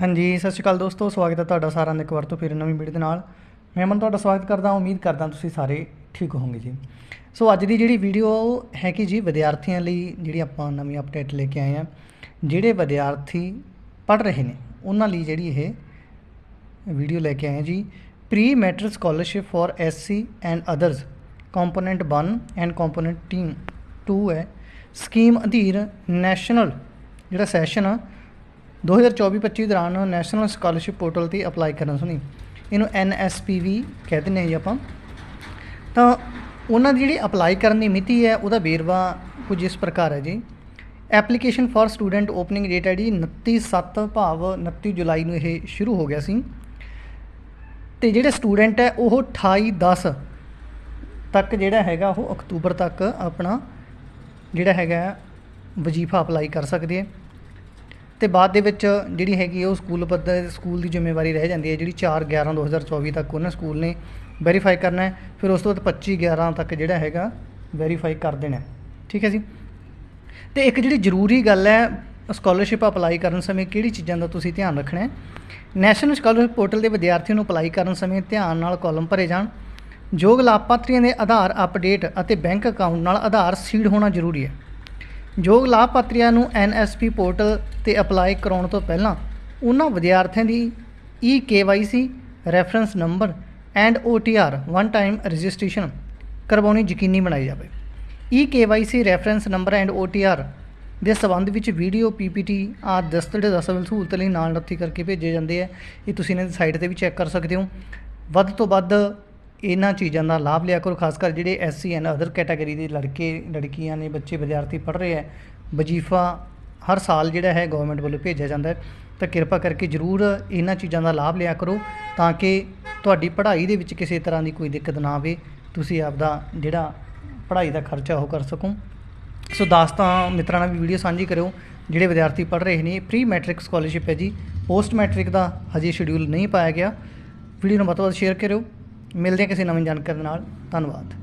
ਹਾਂਜੀ, ਸਤਿ ਸ਼੍ਰੀ ਅਕਾਲ ਦੋਸਤੋ, ਸਵਾਗਤ ਹੈ ਤੁਹਾਡਾ ਸਾਰਿਆਂ ਦਾ ਇੱਕ ਵਾਰ ਤੋਂ ਫਿਰ ਨਵੀਂ ਵੀਡੀਓ ਦੇ ਨਾਲ। ਮੈਂ ਮਨ ਤੁਹਾਡਾ ਸਵਾਗਤ ਕਰਦਾ ਉਮੀਦ ਕਰਦਾ ਤੁਸੀਂ ਸਾਰੇ ਠੀਕ ਹੋਵੋਗੇ ਜੀ। ਸੋ ਅੱਜ ਦੀ ਜਿਹੜੀ ਵੀਡੀਓ ਹੈ ਕਿ ਜੀ ਵਿਦਿਆਰਥੀਆਂ ਲਈ ਜਿਹੜੀ ਆਪਾਂ ਨਵੀਂ ਅਪਡੇਟ ਲੈ ਕੇ ਆਏ ਹਾਂ, ਜਿਹੜੇ ਵਿਦਿਆਰਥੀ ਪੜ੍ਹ ਰਹੇ ਨੇ, ਉਹਨਾਂ ਲਈ ਜਿਹੜੀ ਇਹ ਵੀਡੀਓ ਲੈ ਕੇ ਆਏ ਹਾਂ ਜੀ। Pre matric scholarship for SC and others component 1 and component team 2 ਹੈ। ਸਕੀਮ ਅਧੀਨ ਨੈਸ਼ਨਲ ਜਿਹੜਾ ਸੈਸ਼ਨ ਆ 2024-25 ਦੌਰਾਨ ਨੈਸ਼ਨਲ ਸਕਾਲਰਸ਼ਿਪ ਪੋਰਟਲ ਤੇ ਅਪਲਾਈ ਕਰਨ ਸੁਣੀ। ਇਹਨੂੰ NSPV ਕਹਿੰਦੇ ਨੇ ਜੀ ਆਪਾਂ। ਤਾਂ ਉਹਨਾਂ ਦੀ ਜਿਹੜੀ ਅਪਲਾਈ ਕਰਨ ਦੀ ਮਿਤੀ ਹੈ, ਉਹਦਾ ਵੇਰਵਾ ਕੁਝ ਇਸ ਪ੍ਰਕਾਰ ਹੈ ਜੀ। Application for student opening date ਹੈ ਜੀ 29 7 ਭਾਵ 29 ਜੁਲਾਈ ਨੂੰ ਇਹ ਸ਼ੁਰੂ ਹੋ ਗਿਆ ਸੀ। ਤੇ ਜਿਹੜੇ ਸਟੂਡੈਂਟ ਹੈ, ਉਹ 28 10 ਤੱਕ ਜਿਹੜਾ ਹੈਗਾ, ਉਹ ਅਕਤੂਬਰ ਤੱਕ ਆਪਣਾ ਜਿਹੜਾ ਹੈਗਾ ਵਜ਼ੀਫਾ ਅਪਲਾਈ ਕਰ ਸਕਦੇ ਹੈ। ਤੇ ਬਾਅਦ ਦੇ ਵਿੱਚ ਜਿਹੜੀ ਹੈਗੀ ਉਹ ਸਕੂਲ ਪੱਧਰ ਸਕੂਲ ਦੀ ਜ਼ਿੰਮੇਵਾਰੀ ਰਹਿ ਜਾਂਦੀ ਹੈ, ਜਿਹੜੀ 4 11 2024 ਤੱਕ ਉਹਨਾਂ ਸਕੂਲ ਨੇ ਵੈਰੀਫਾਈ ਕਰਨਾ ਹੈ। ਫਿਰ ਉਸ ਤੋਂ ਬਾਅਦ 25 11 ਤੱਕ ਜਿਹੜਾ ਹੈਗਾ ਵੈਰੀਫਾਈ ਕਰ ਦੇਣਾ ਠੀਕ ਹੈ ਜੀ? ਤੇ ਇੱਕ ਜਿਹੜੀ ਜ਼ਰੂਰੀ ਗੱਲ ਹੈ ਸਕਾਲਰਸ਼ਿਪ ਅਪਲਾਈ ਕਰਨ ਸਮੇਂ ਕਿਹੜੀ ਚੀਜ਼ਾਂ ਦਾ ਤੁਸੀਂ ਧਿਆਨ ਰੱਖਣਾ ਹੈ? ਨੈਸ਼ਨਲ ਸਕਾਲਰਸ਼ਿਪ ਪੋਰਟਲ ਦੇ ਵਿਦਿਆਰਥੀਆਂ ਨੂੰ ਅਪਲਾਈ ਕਰਨ ਸਮੇਂ ਧਿਆਨ ਨਾਲ ਕਾਲਮ ਭਰੇ ਜਾਣ। ਯੋਗ ਲਾਭਪਾਤਰੀਆਂ ਦੇ ਆਧਾਰ ਅਪਡੇਟ ਅਤੇ ਬੈਂਕ ਅਕਾਊਂਟ ਨਾਲ ਆਧਾਰ ਸੀਡ ਹੋਣਾ ਜ਼ਰੂਰੀ ਹੈ। ਯੋਗ ਲਾਭਪਾਤਰੀਆਂ ਨੂੰ ਐਨਐਸਪੀ ਪੋਰਟਲ ਤੇ ਅਪਲਾਈ ਕਰਾਉਣ ਤੋਂ ਪਹਿਲਾਂ ਉਹਨਾਂ ਵਿਦਿਆਰਥੀਆਂ ਦੀ e KYC reference number and OTR one time registration ਕਰਵਾਉਣੀ ਯਕੀਨੀ ਬਣਾਈ ਜਾਵੇ। E KYC reference number and OTR ਦੇ ਸਬੰਧ ਵਿੱਚ ਵੀਡੀਓ ਪੀਪੀਟੀ ਆਦਿ ਦਸਤਾਵੇਜ਼ ਦਸਤਾਵੇਜ਼ ਸਹੂਲਤ ਲਈ ਨਾਲ ਨੱਥੀ ਕਰਕੇ ਭੇਜੇ ਜਾਂਦੇ ਆ। ਇਹ ਤੁਸੀਂ ਇਹਨਾਂ ਦੀ ਸਾਈਟ ਤੇ ਵੀ ਚੈੱਕ ਕਰ ਸਕਦੇ ਹੋ। ਵੱਧ ਤੋਂ ਵੱਧ ਇਹਨਾਂ ਚੀਜ਼ਾਂ ਦਾ ਲਾਭ ਲਿਆ ਕਰੋ, ਖਾਸ ਕਰ ਜਿਹੜੇ ਐਸਸੀ ਐਂਡ ਅਦਰ ਕੈਟਾਗਰੀ ਦੇ ਲੜਕੇ, ਲੜਕੀਆਂ ਨੇ, ਬੱਚੇ, ਵਿਦਿਆਰਥੀ ਪੜ੍ਹ ਰਹੇ ਹੈ, ਵਜੀਫਾ ਹਰ ਸਾਲ ਜਿਹੜਾ ਹੈ ਗਵਰਨਮੈਂਟ ਵੱਲੋਂ ਭੇਜਿਆ ਜਾਂਦਾ ਹੈ। ਤਾਂ ਕਿਰਪਾ ਕਰਕੇ ਜਰੂਰ ਇਹਨਾਂ ਚੀਜ਼ਾਂ ਦਾ ਲਾਭ ਲਿਆ ਕਰੋ, ਤਾਂ ਕਿ ਤੁਹਾਡੀ ਪੜ੍ਹਾਈ ਦੇ ਵਿੱਚ ਕਿਸੇ ਤਰ੍ਹਾਂ ਦੀ ਕੋਈ ਦਿੱਕਤ ਨਾ ਆਵੇ, ਤੁਸੀਂ ਆਪਦਾ ਜਿਹੜਾ ਪੜ੍ਹਾਈ ਦਾ ਖਰਚਾ ਉਹ ਕਰ ਸਕੋ। ਸੋ ਦਾਸਤਾਂ ਮਿੱਤਰਾਂ ਨਾਲ ਵੀ ਵੀਡੀਓ ਸਾਂਝੀ ਕਰਿਓ, ਜਿਹੜੇ ਵਿਦਿਆਰਥੀ ਪੜ੍ਹ ਰਹੇ ਨੇ ਪ੍ਰੀ ਮੈਟ੍ਰਿਕ ਸਕਾਲਰਸ਼ਿਪ ਹੈ ਜੀ ਪੋਸਟ ਮੈਟ੍ਰਿਕ ਦਾ ਹਜੇ ਸ਼ਡਿਊਲ ਨਹੀਂ ਪਾਇਆ ਗਿਆ। ਵੀਡੀਓ ਨੂੰ ਵੱਧ ਤੋਂ ਵੱਧ ਸ਼ੇਅਰ ਕਰਿਓ। ਮਿਲਦੇ ਹਾਂ ਕਿਸੇ ਨਵੀਂ ਜਾਣਕਾਰੀ ਦੇ ਨਾਲ। ਧੰਨਵਾਦ।